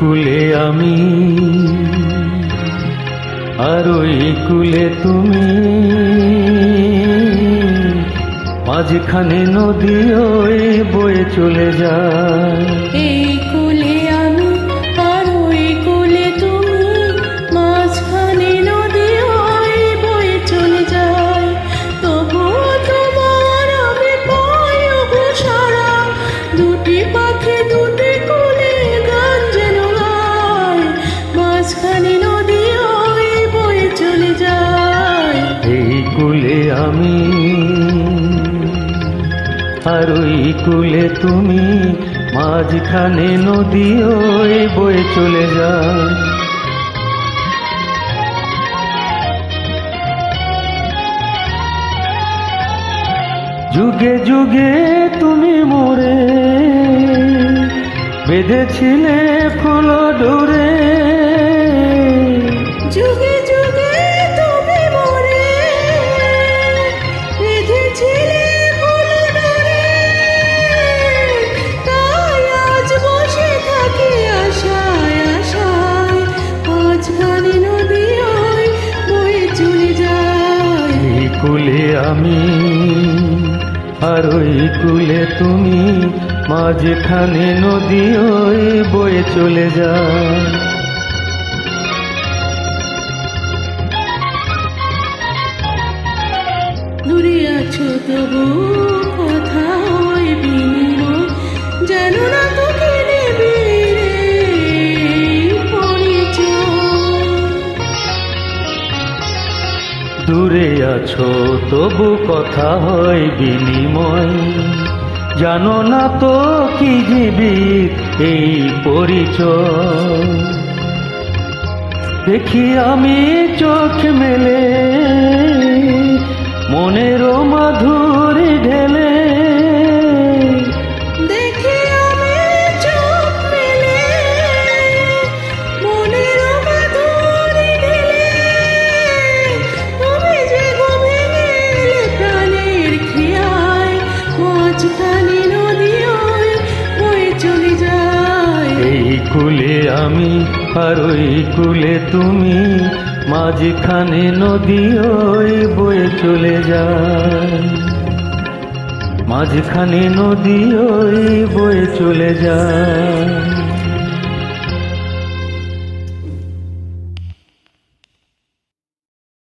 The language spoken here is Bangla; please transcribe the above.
কুলে আমি আর ওই কুলে তুমি। মাঝখানে নদী ওই বয়ে চলে যায়। আর ওই কুলে তুমি, মাঝখানে নদী ওই বয়ে চলে যায়। যুগে যুগে তুমি মোরে, বেঁধেছিলে ফুল ডোরে। যুগে আর ওই কুলে তুমি মাঝখানে নদী ওই বয়ে চলে যাও দূরে আছো তবু। দূরে আছো, তবু কথা হয় বিনিময়। জানো না তো কি জীবিত এই পরিচয়। দেখি আমি চোখ মেলে মাঝখানে নদী ওই বয়ে চলে যায়। এই কুলে আমি আর ওই কুলে তুমি মাঝখানে নদী ওই বয়ে চলে যায়। মাঝখানে নদী ওই বয়ে চলে যায়।